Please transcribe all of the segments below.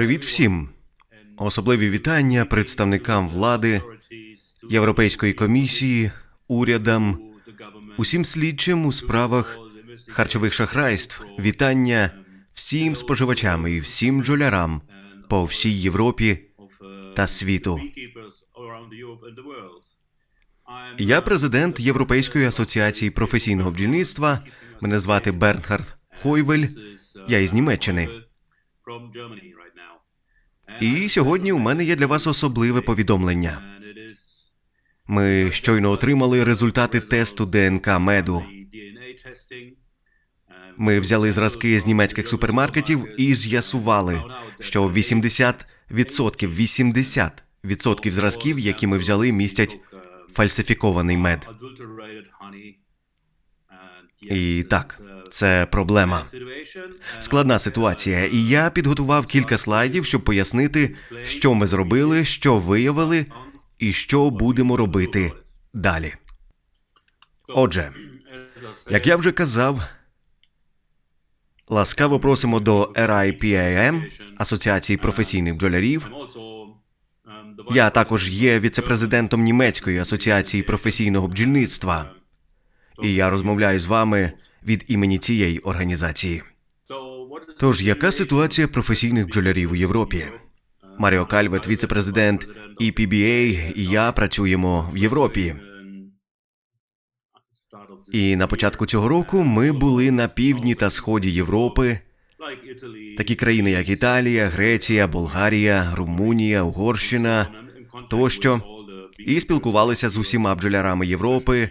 Привіт всім! Особливі вітання представникам влади, Європейської комісії, урядам, усім слідчим у справах харчових шахрайств. Вітання всім споживачам і всім джолярам по всій Європі та світу. Я президент Європейської асоціації професійного бджільництва. Мене звати Бернхард Хойвель. Я із Німеччини. І сьогодні у мене є для вас особливе повідомлення. Ми щойно отримали результати тесту ДНК меду. Ми взяли зразки з німецьких супермаркетів і з'ясували, що 80% 80% зразків, які ми взяли, містять фальсифікований мед. І так, це проблема. Складна ситуація, і я підготував кілька слайдів, щоб пояснити, що ми зробили, що виявили, і що будемо робити далі. Отже, як я вже казав, ласкаво просимо до RIPAM, Асоціації професійних бджолярів. Я також є віцепрезидентом німецької асоціації професійного бджільництва, і я розмовляю з вами від імені цієї організації. Тож, яка ситуація професійних бджолярів у Європі? Маріо Кальвет, віцепрезидент EPBA, і я працюємо в Європі. І на початку цього року ми були на півдні та сході Європи, такі країни, як Італія, Греція, Болгарія, Румунія, Угорщина тощо, і спілкувалися з усіма бджолярами Європи,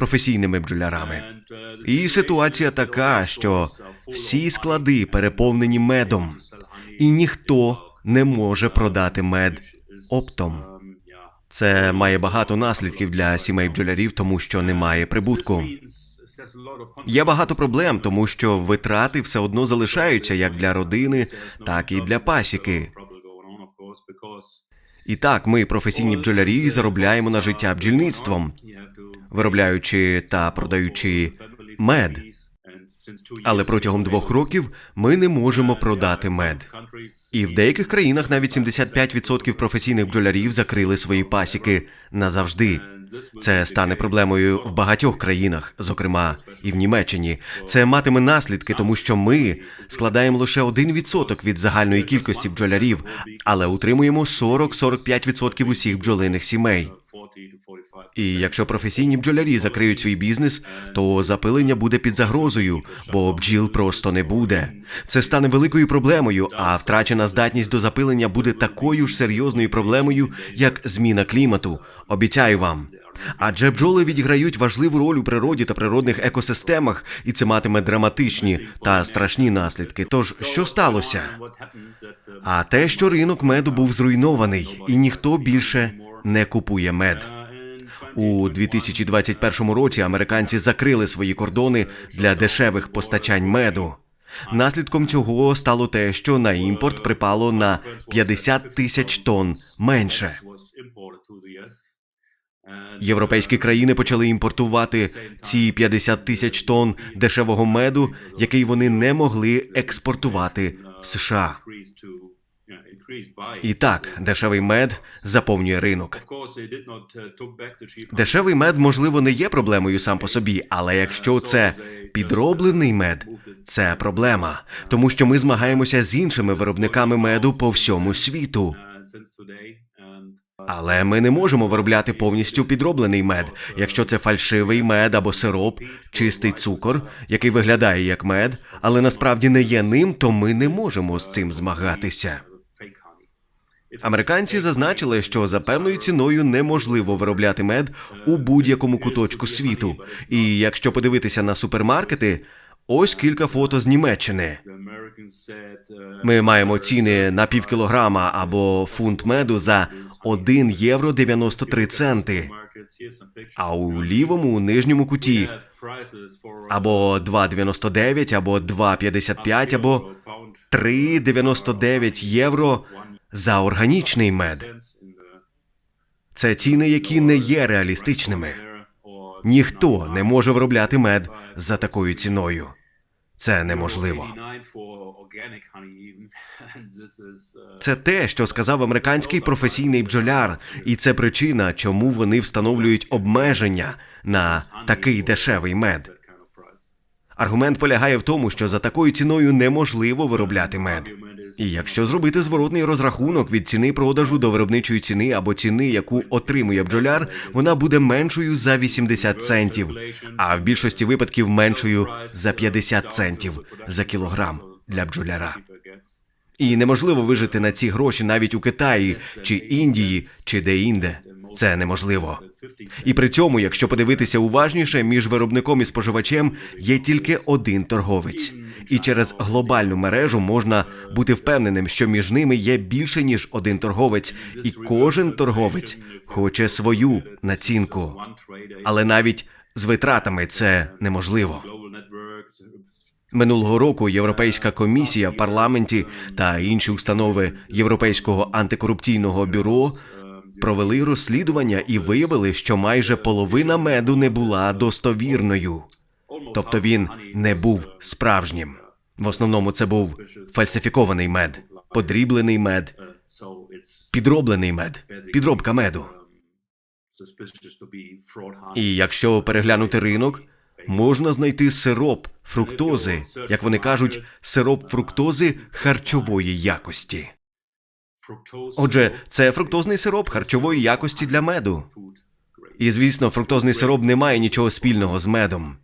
професійними бджолярами. І ситуація така, що всі склади переповнені медом, і ніхто не може продати мед оптом. Це має багато наслідків для сімей бджолярів, тому що немає прибутку. Є багато проблем, тому що витрати все одно залишаються як для родини, так і для пасіки. І так, ми, професійні бджолярі, заробляємо на життя бджільництвом, виробляючи та продаючи мед. Але протягом двох років ми не можемо продати мед. І в деяких країнах навіть 75% професійних бджолярів закрили свої пасіки назавжди. Це стане проблемою в багатьох країнах, зокрема і в Німеччині. Це матиме наслідки, тому що ми складаємо лише 1% від загальної кількості бджолярів, але утримуємо 40-45% усіх бджолиних сімей. І якщо професійні бджолярі закриють свій бізнес, то запилення буде під загрозою, бо бджіл просто не буде. Це стане великою проблемою, а втрачена здатність до запилення буде такою ж серйозною проблемою, як зміна клімату. Обіцяю вам. Адже бджоли відіграють важливу роль у природі та природних екосистемах, і це матиме драматичні та страшні наслідки. Тож що сталося? А те, що ринок меду був зруйнований, і ніхто більше не купує мед. У 2021 році американці закрили свої кордони для дешевих постачань меду. Наслідком цього стало те, що на імпорт припало на 50 тисяч тонн менше. Європейські країни почали імпортувати ці 50 тисяч тонн дешевого меду, який вони не могли експортувати в США. І так, дешевий мед заповнює ринок. Дешевий мед, можливо, не є проблемою сам по собі, але якщо це підроблений мед, це проблема, тому що ми змагаємося з іншими виробниками меду по всьому світу. Але ми не можемо виробляти повністю підроблений мед, якщо це фальшивий мед або сироп, чистий цукор, який виглядає як мед, але насправді не є ним, то ми не можемо з цим змагатися. Американці зазначили, що за певною ціною неможливо виробляти мед у будь-якому куточку світу. І якщо подивитися на супермаркети, ось кілька фото з Німеччини. Ми маємо ціни на пів кілограма або фунт меду за 1 євро 93 центи. А у лівому нижньому куті або 2,99, або 2,55, або 3,99 євро за органічний мед. Це ціни, які не є реалістичними. Ніхто не може виробляти мед за такою ціною. Це неможливо. Це те, що сказав американський професійний бджоляр, і це причина, чому вони встановлюють обмеження на такий дешевий мед. Аргумент полягає в тому, що за такою ціною неможливо виробляти мед. І якщо зробити зворотний розрахунок від ціни продажу до виробничої ціни або ціни, яку отримує бджоляр, вона буде меншою за 80 центів, а в більшості випадків меншою за 50 центів за кілограм для бджоляра. І неможливо вижити на ці гроші навіть у Китаї чи Індії чи де-інде. Це неможливо. І при цьому, якщо подивитися уважніше, між виробником і споживачем є тільки один торговець. І через глобальну мережу можна бути впевненим, що між ними є більше ніж один торговець, і кожен торговець хоче свою націнку. Але навіть з витратами це неможливо. Минулого року Європейська комісія в парламенті та інші установи Європейського антикорупційного бюро провели розслідування і виявили, що майже половина меду не була достовірною, тобто він не був справжнім. В основному це був фальсифікований мед, подріблений мед, підроблений мед, підробка меду. І якщо переглянути ринок, можна знайти сироп фруктози, як вони кажуть, сироп фруктози харчової якості. Отже, це фруктозний сироп харчової якості для меду. І звісно, фруктозний сироп не має нічого спільного з медом.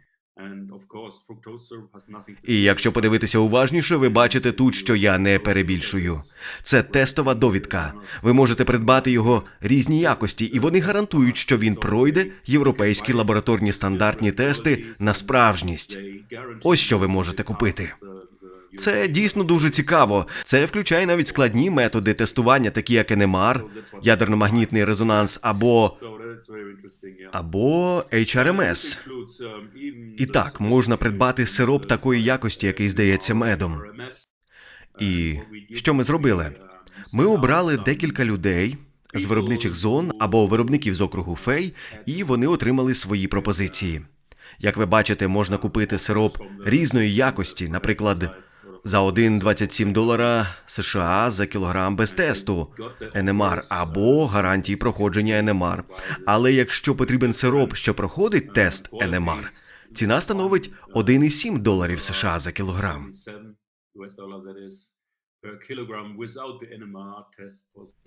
І якщо подивитися уважніше, ви бачите тут, що я не перебільшую. Це тестова довідка. Ви можете придбати його різні якості, і вони гарантують, що він пройде європейські лабораторні стандартні тести на справжність. Ось що ви можете купити. Це дійсно дуже цікаво. Це включає навіть складні методи тестування, такі як НМР, ядерно-магнітний резонанс або або HRMS. І так можна придбати сироп такої якості, який здається медом. І що ми зробили? Ми обрали декілька людей з виробничих зон або виробників з округу Фей, і вони отримали свої пропозиції. Як ви бачите, можна купити сироп різної якості, наприклад, за 1,27 долара США за кілограм без тесту НМР або гарантії проходження НМР. Але якщо потрібен сироп, що проходить тест НМР, ціна становить 1,7 доларів США за кілограм.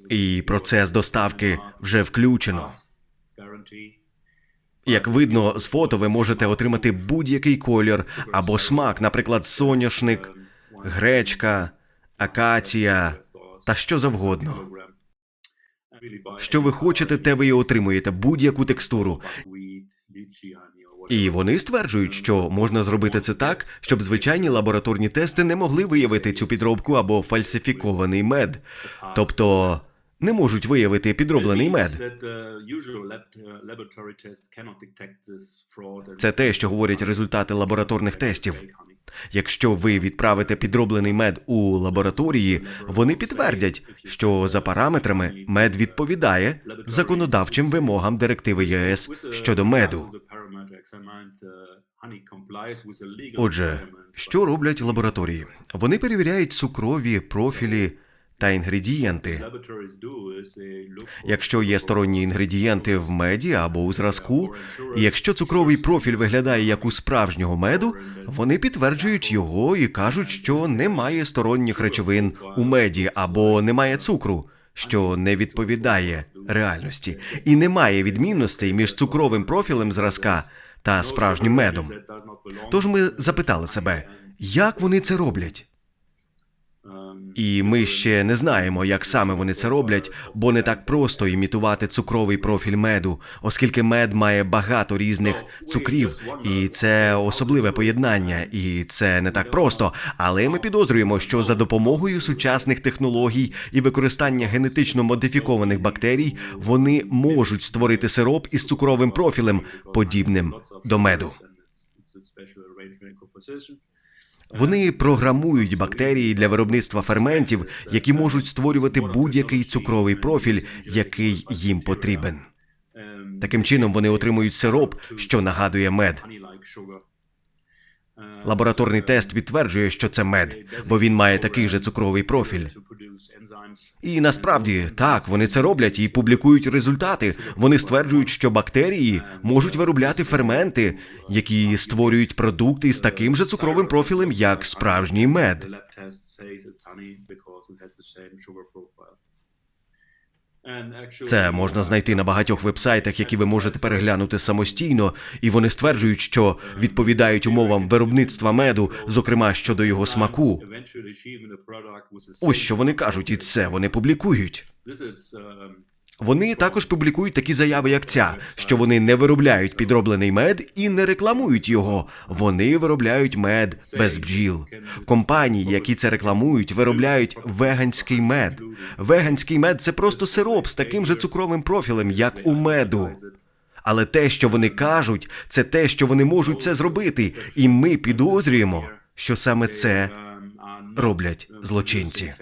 І процес доставки вже включено. Як видно з фото, ви можете отримати будь-який колір або смак, наприклад, соняшник, гречка, акація та що завгодно. Що ви хочете, те ви і отримуєте будь-яку текстуру. І вони стверджують, що можна зробити це так, щоб звичайні лабораторні тести не могли виявити цю підробку або фальсифікований мед. Тобто не можуть виявити підроблений мед. Це те, що говорять результати лабораторних тестів. Якщо ви відправите підроблений мед у лабораторії, вони підтвердять, що за параметрами мед відповідає законодавчим вимогам директиви ЄС щодо меду. Отже, що роблять лабораторії? Вони перевіряють цукрові профілі та інгредієнти. Якщо є сторонні інгредієнти в меді або у зразку, і якщо цукровий профіль виглядає як у справжнього меду, вони підтверджують його і кажуть, що немає сторонніх речовин у меді або немає цукру, що не відповідає реальності, і немає відмінностей між цукровим профілем зразка та справжнім медом. Тож ми запитали себе, як вони це роблять. І ми ще не знаємо, як саме вони це роблять, бо не так просто імітувати цукровий профіль меду, оскільки мед має багато різних цукрів, і це особливе поєднання, і це не так просто. Але ми підозрюємо, що за допомогою сучасних технологій і використання генетично модифікованих бактерій вони можуть створити сироп із цукровим профілем, подібним до меду. Вони програмують бактерії для виробництва ферментів, які можуть створювати будь-який цукровий профіль, який їм потрібен. Таким чином вони отримують сироп, що нагадує мед. Лабораторний тест підтверджує, що це мед, бо він має такий же цукровий профіль. І насправді так, вони це роблять і публікують результати. Вони стверджують, що бактерії можуть виробляти ферменти, які створюють продукти з таким же цукровим профілем, як справжній мед. Це можна знайти на багатьох вебсайтах, які ви можете переглянути самостійно, і вони стверджують, що відповідають умовам виробництва меду, зокрема щодо його смаку. Ось що вони кажуть, і це вони публікують. Вони також публікують такі заяви, як ця, що вони не виробляють підроблений мед і не рекламують його. Вони виробляють мед без бджіл. Компанії, які це рекламують, виробляють веганський мед. Веганський мед це просто сироп з таким же цукровим профілем, як у меду. Але те, що вони кажуть, це те, що вони можуть це зробити, і ми підозрюємо, що саме це роблять злочинці.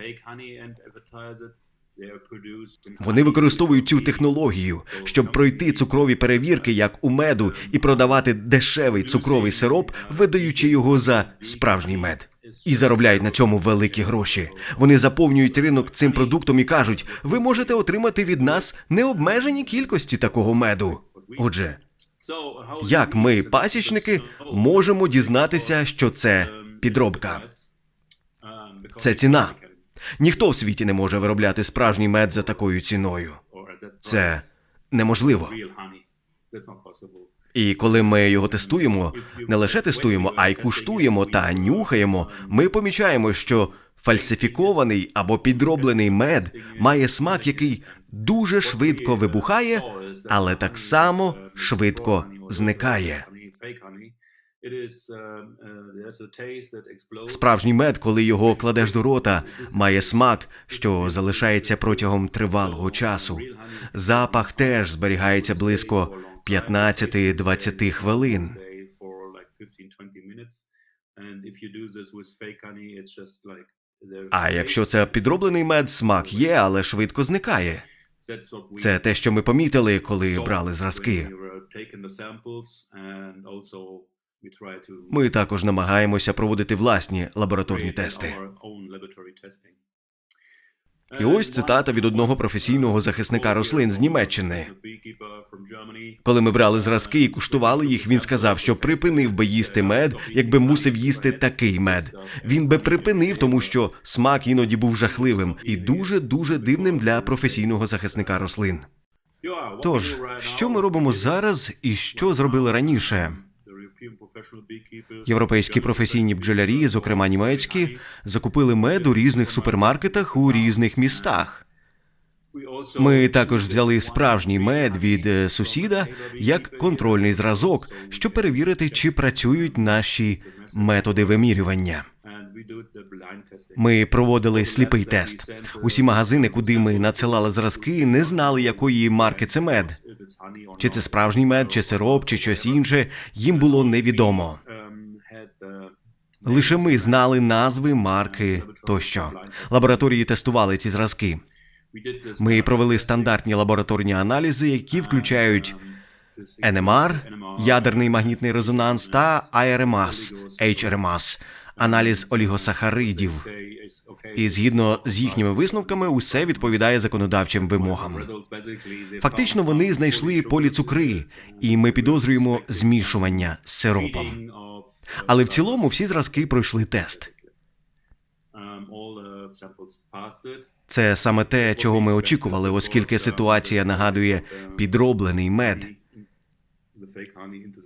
Вони використовують цю технологію, щоб пройти цукрові перевірки, як у меду, і продавати дешевий цукровий сироп, видаючи його за справжній мед. І заробляють на цьому великі гроші. Вони заповнюють ринок цим продуктом і кажуть: ви можете отримати від нас необмежені кількості такого меду. Отже, як ми, пасічники, можемо дізнатися, що це підробка? Це ціна. Ніхто в світі не може виробляти справжній мед за такою ціною. Це неможливо. І коли ми його тестуємо, не лише тестуємо, а й куштуємо та нюхаємо, ми помічаємо, що фальсифікований або підроблений мед має смак, який дуже швидко вибухає, але так само швидко зникає. Справжній мед, коли його кладеш до рота, має смак, що залишається протягом тривалого часу. Запах теж зберігається близько 15-20 хвилин. А якщо це підроблений мед, смак є, але швидко зникає. Це те, що ми помітили, коли брали зразки. Ми також намагаємося проводити власні лабораторні тести. І ось цитата від одного професійного захисника рослин з Німеччини. Коли ми брали зразки і куштували їх, він сказав, що припинив би їсти мед, якби мусив їсти такий мед. Він би припинив, тому що смак іноді був жахливим і дуже дуже дивним для професійного захисника рослин. Тож, що ми робимо зараз і що зробили раніше? Європейські професійні бджолярі, зокрема німецькі, закупили мед у різних супермаркетах у різних містах. Ми також взяли справжній мед від е, сусіда як контрольний зразок, щоб перевірити, чи працюють наші методи вимірювання. Ми проводили сліпий тест. Усі магазини, куди ми надсилали зразки, не знали, якої марки це мед. Чи це справжній мед, чи сироп, чи щось інше. Їм було невідомо. Лише ми знали назви, марки тощо. Лабораторії тестували ці зразки. Ми провели стандартні лабораторні аналізи, які включають НМР, ядерний магнітний резонанс та АРМАС, HRMAS, аналіз олігосахаридів. І згідно з їхніми висновками, усе відповідає законодавчим вимогам. Фактично, вони знайшли поліцукри, і ми підозрюємо змішування з сиропом. Але в цілому всі зразки пройшли тест. Це саме те, чого ми очікували, оскільки ситуація нагадує підроблений мед.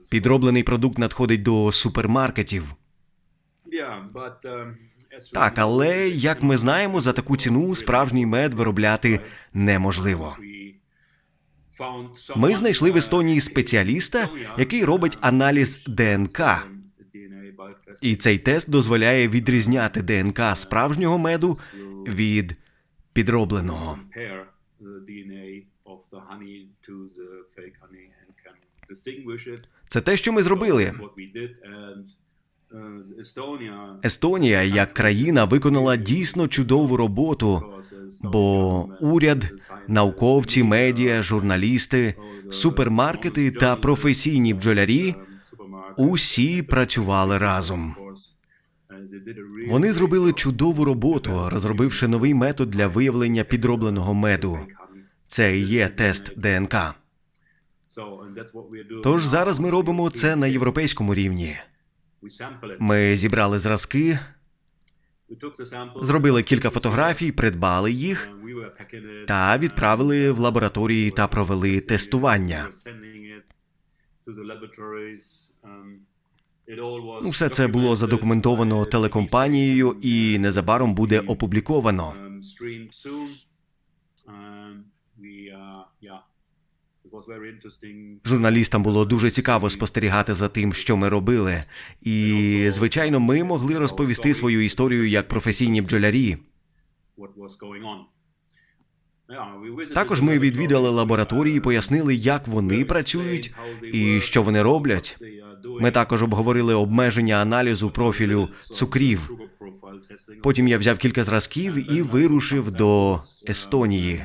Підроблений продукт надходить до супермаркетів. Так, але як ми знаємо, за таку ціну справжній мед виробляти неможливо. Ми знайшли в Естонії спеціаліста, який робить аналіз ДНК. І цей тест дозволяє відрізняти ДНК справжнього меду від підробленого. Це те, що ми зробили. Естонія як країна виконала дійсно чудову роботу, бо уряд, науковці, медіа, журналісти, супермаркети та професійні бджолярі Усі працювали разом. Вони зробили чудову роботу, розробивши новий метод для виявлення підробленого меду. Це і є тест ДНК. Тож зараз ми робимо це на європейському рівні. Ми зібрали зразки, зробили кілька фотографій, придбали їх та відправили в лабораторії та провели тестування. Ну, все це було задокументовано телекомпанією і незабаром буде опубліковано. Журналістам було дуже цікаво спостерігати за тим, що ми робили. І, звичайно, ми могли розповісти свою історію як професійні бджолярі. Також ми відвідали лабораторії, пояснили, як вони працюють і що вони роблять. Ми також обговорили обмеження аналізу профілю цукрів. Потім я взяв кілька зразків і вирушив до Естонії,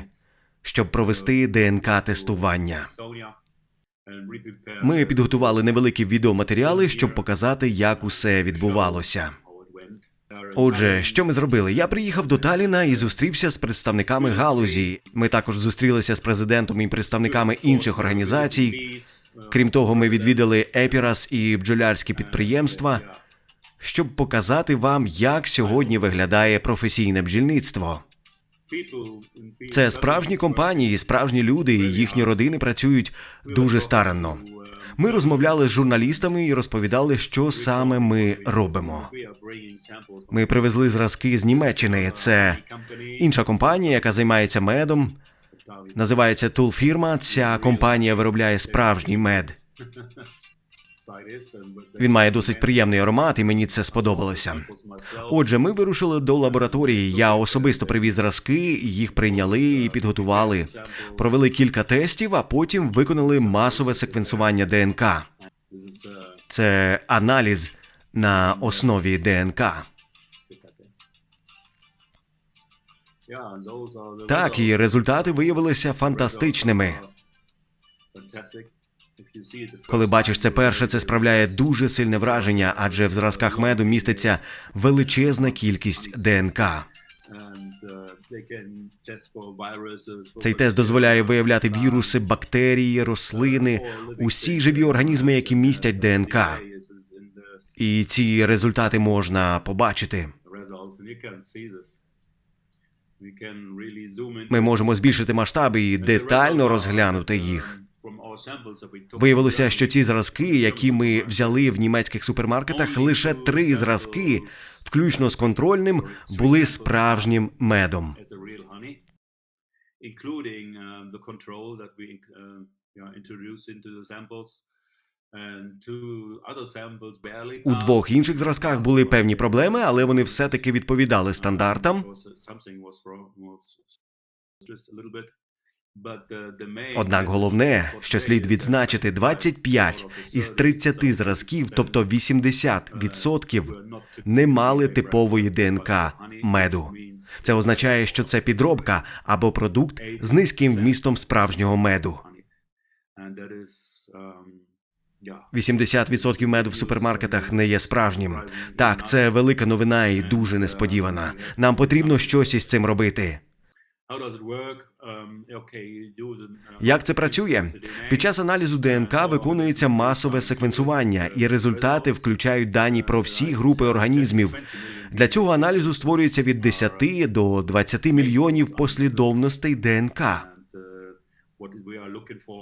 щоб провести ДНК тестування. Ми підготували невеликі відеоматеріали, щоб показати, як усе відбувалося. Отже, що ми зробили? Я приїхав до Таліна і зустрівся з представниками галузі. Ми також зустрілися з президентом і представниками інших організацій. Крім того, ми відвідали Епірас і бджолярські підприємства, щоб показати вам, як сьогодні виглядає професійне бджільництво. Це справжні компанії, справжні люди, і їхні родини працюють дуже старанно. Ми розмовляли з журналістами і розповідали, що саме ми робимо. Ми привезли зразки з Німеччини. Це інша компанія, яка займається медом. Називається Тулфірма. Ця компанія виробляє справжній мед. Він має досить приємний аромат, і мені це сподобалося. Отже, ми вирушили до лабораторії. Я особисто привіз зразки, їх прийняли і підготували. Провели кілька тестів, а потім виконали масове секвенсування ДНК. Це аналіз на основі ДНК. Так, і результати виявилися фантастичними. Коли бачиш це перше, це справляє дуже сильне враження, адже в зразках меду міститься величезна кількість ДНК. Цей тест дозволяє виявляти віруси, бактерії, рослини, усі живі організми, які містять ДНК. І ці результати можна побачити. Ми можемо збільшити масштаби і детально розглянути їх. Виявилося, що ці зразки, які ми взяли в німецьких супермаркетах, лише три зразки, включно з контрольним, були справжнім медом. including uh, У двох інших зразках були певні проблеми, але вони все-таки відповідали стандартам. Однак головне, що слід відзначити, 25 із 30 зразків, тобто 80%, не мали типової ДНК меду. Це означає, що це підробка або продукт з низьким вмістом справжнього меду. 80% меду в супермаркетах не є справжнім. Так, це велика новина і дуже несподівана. Нам потрібно щось із цим робити. Як це працює? Під час аналізу ДНК виконується масове секвенсування, і результати включають дані про всі групи організмів. Для цього аналізу створюється від 10 до 20 мільйонів послідовностей ДНК.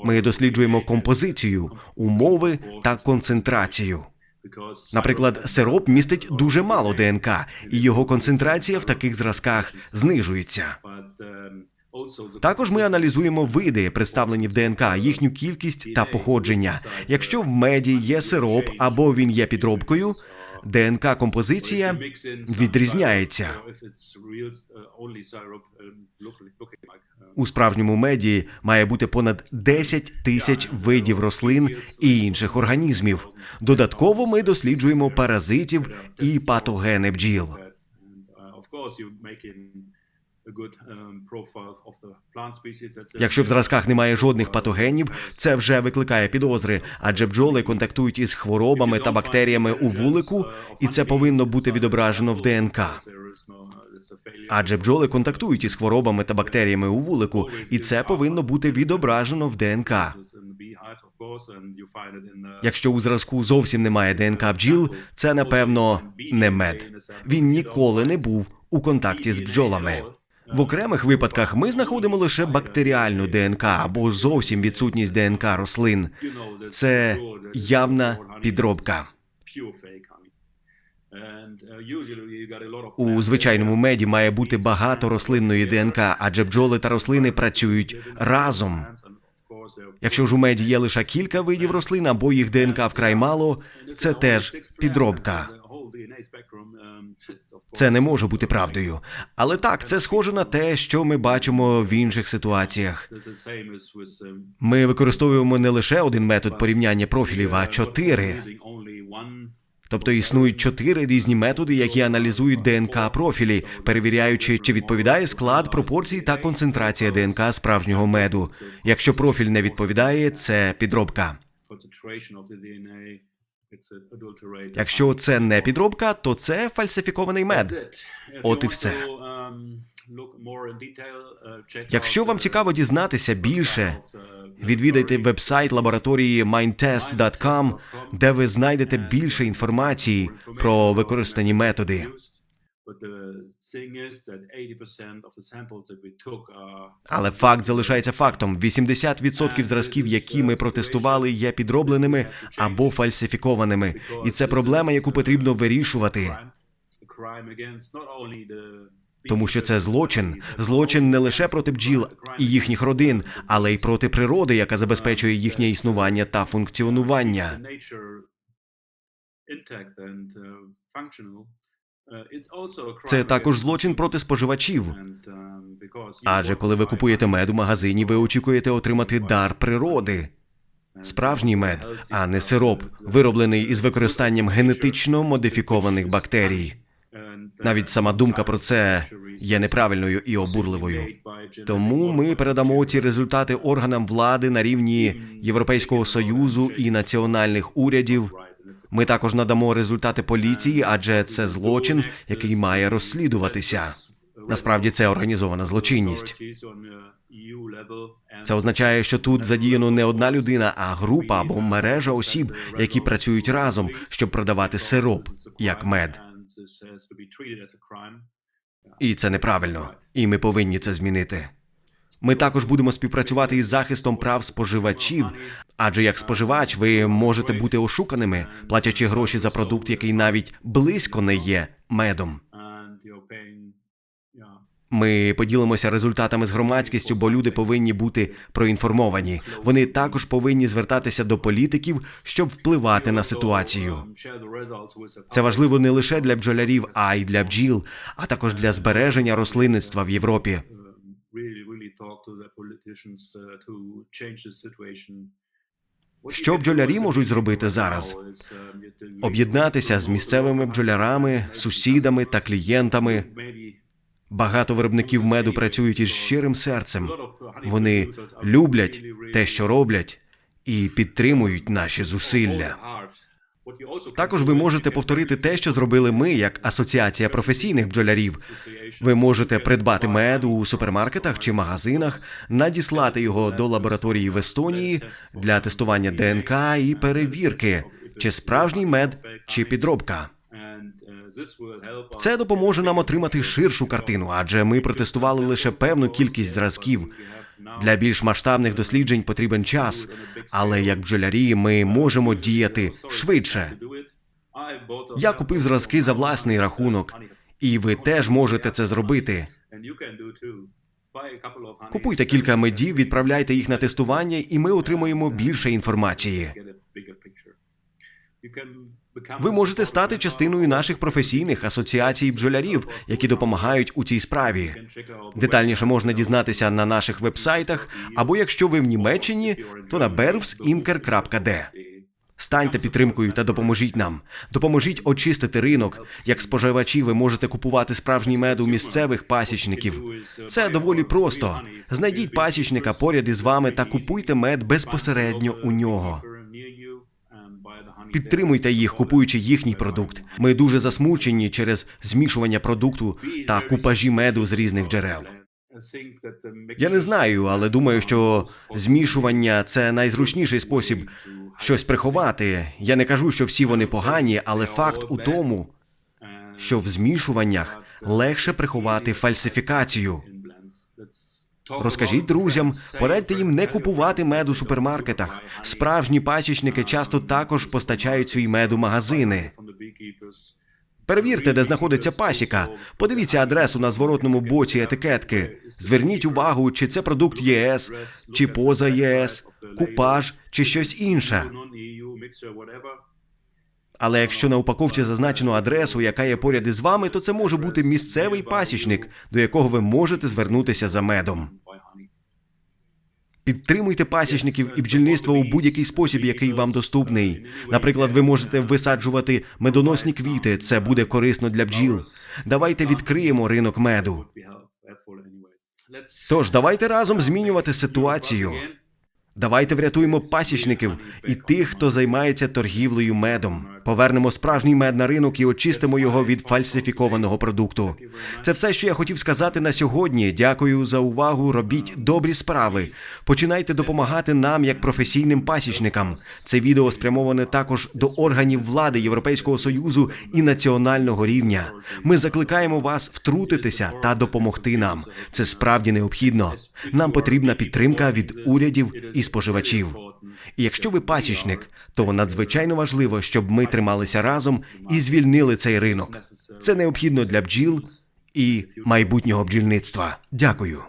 Ми досліджуємо композицію, умови та концентрацію. Наприклад, сироп містить дуже мало ДНК, і його концентрація в таких зразках знижується. Також ми аналізуємо види, представлені в ДНК, їхню кількість та походження. Якщо в меді є сироп або він є підробкою, ДНК композиція відрізняється. У справжньому меді має бути понад 10 тисяч видів рослин і інших організмів. Додатково ми досліджуємо паразитів і патогени бджіл. Якщо в зразках немає жодних патогенів, це вже викликає підозри, адже бджоли контактують із хворобами та бактеріями у вулику, і це повинно бути відображено в ДНК. Адже бджоли контактують із хворобами та бактеріями у вулику, і це повинно бути відображено в ДНК. Якщо у зразку зовсім немає ДНК бджіл, це напевно не мед. Він ніколи не був у контакті з бджолами. В окремих випадках ми знаходимо лише бактеріальну ДНК або зовсім відсутність ДНК рослин. Це явна підробка. У звичайному меді має бути багато рослинної ДНК, адже бджоли та рослини працюють разом. Якщо ж у меді є лише кілька видів рослин або їх ДНК вкрай мало, це теж підробка. Це не може бути правдою. Але так, це схоже на те, що ми бачимо в інших ситуаціях. Ми використовуємо не лише один метод порівняння профілів, а чотири. Тобто існують чотири різні методи, які аналізують ДНК профілі, перевіряючи, чи відповідає склад, пропорції та концентрація ДНК справжнього меду. Якщо профіль не відповідає, це підробка. Якщо це не підробка, то це фальсифікований мед. От і все. Якщо вам цікаво дізнатися більше, відвідайте вебсайт лабораторії mindtest.com, де ви знайдете більше інформації про використані методи. Але факт залишається фактом: 80% зразків, які ми протестували, є підробленими або фальсифікованими, і це проблема, яку потрібно вирішувати. Тому що це злочин, злочин не лише проти бджіл і їхніх родин, але й проти природи, яка забезпечує їхнє існування та функціонування. Це також злочин проти споживачів. Адже коли ви купуєте мед у магазині, ви очікуєте отримати дар природи. Справжній мед, а не сироп, вироблений із використанням генетично модифікованих бактерій. Навіть сама думка про це є неправильною і обурливою. Тому ми передамо ці результати органам влади на рівні Європейського союзу і національних урядів. Ми також надамо результати поліції, адже це злочин, який має розслідуватися. Насправді це організована злочинність. Це означає, що тут задіяно не одна людина, а група або мережа осіб, які працюють разом, щоб продавати сироп як мед. І це неправильно, і ми повинні це змінити. Ми також будемо співпрацювати із захистом прав споживачів, адже як споживач ви можете бути ошуканими, платячи гроші за продукт, який навіть близько не є медом. Ми поділимося результатами з громадськістю, бо люди повинні бути проінформовані. Вони також повинні звертатися до політиків, щоб впливати на ситуацію. Це важливо не лише для бджолярів, а й для бджіл, а також для збереження рослинництва в Європі. Що бджолярі можуть зробити зараз? Об'єднатися з місцевими бджолярами, сусідами та клієнтами. Багато виробників меду працюють із щирим серцем. Вони люблять те, що роблять, і підтримують наші зусилля. Також ви можете повторити те, що зробили ми, як асоціація професійних бджолярів. Ви можете придбати мед у супермаркетах чи магазинах, надіслати його до лабораторії в Естонії для тестування ДНК і перевірки, чи справжній мед, чи підробка. Це допоможе нам отримати ширшу картину, адже ми протестували лише певну кількість зразків. Для більш масштабних досліджень потрібен час, але як бджолярі ми можемо діяти швидше. Я купив зразки за власний рахунок, і ви теж можете це зробити. Купуйте кілька медів, відправляйте їх на тестування, і ми отримуємо більше інформації. Ви можете стати частиною наших професійних асоціацій бджолярів, які допомагають у цій справі. Детальніше можна дізнатися на наших вебсайтах, або якщо ви в Німеччині, то на bervsimker.de. Станьте підтримкою та допоможіть нам. Допоможіть очистити ринок. Як споживачі, ви можете купувати справжній мед у місцевих пасічників. Це доволі просто. Знайдіть пасічника поряд із вами та купуйте мед безпосередньо у нього. Підтримуйте їх, купуючи їхній продукт. Ми дуже засмучені через змішування продукту та купажі меду з різних джерел. Я не знаю, але думаю, що змішування це найзручніший спосіб щось приховати. Я не кажу, що всі вони погані, але факт у тому, що в змішуваннях легше приховати фальсифікацію. Розкажіть друзям, порадьте їм не купувати мед у супермаркетах. Справжні пасічники часто також постачають свій мед у магазини. Перевірте, де знаходиться пасіка. Подивіться адресу на зворотному боці етикетки. Зверніть увагу, чи це продукт ЄС, чи поза ЄС, купаж, чи щось інше. Але якщо на упаковці зазначено адресу, яка є поряд із вами, то це може бути місцевий пасічник, до якого ви можете звернутися за медом. Підтримуйте пасічників і бджільництво у будь-який спосіб, який вам доступний. Наприклад, ви можете висаджувати медоносні квіти. Це буде корисно для бджіл. Давайте відкриємо ринок меду. Тож давайте разом змінювати ситуацію. Давайте врятуємо пасічників і тих, хто займається торгівлею медом. Повернемо справжній мед на ринок і очистимо його від фальсифікованого продукту. Це все, що я хотів сказати на сьогодні. Дякую за увагу. Робіть добрі справи. Починайте допомагати нам як професійним пасічникам. Це відео спрямоване також до органів влади Європейського союзу і національного рівня. Ми закликаємо вас втрутитися та допомогти нам. Це справді необхідно. Нам потрібна підтримка від урядів і споживачів. І якщо ви пасічник, то надзвичайно важливо, щоб ми трималися разом і звільнили цей ринок. Це необхідно для бджіл і майбутнього бджільництва. Дякую.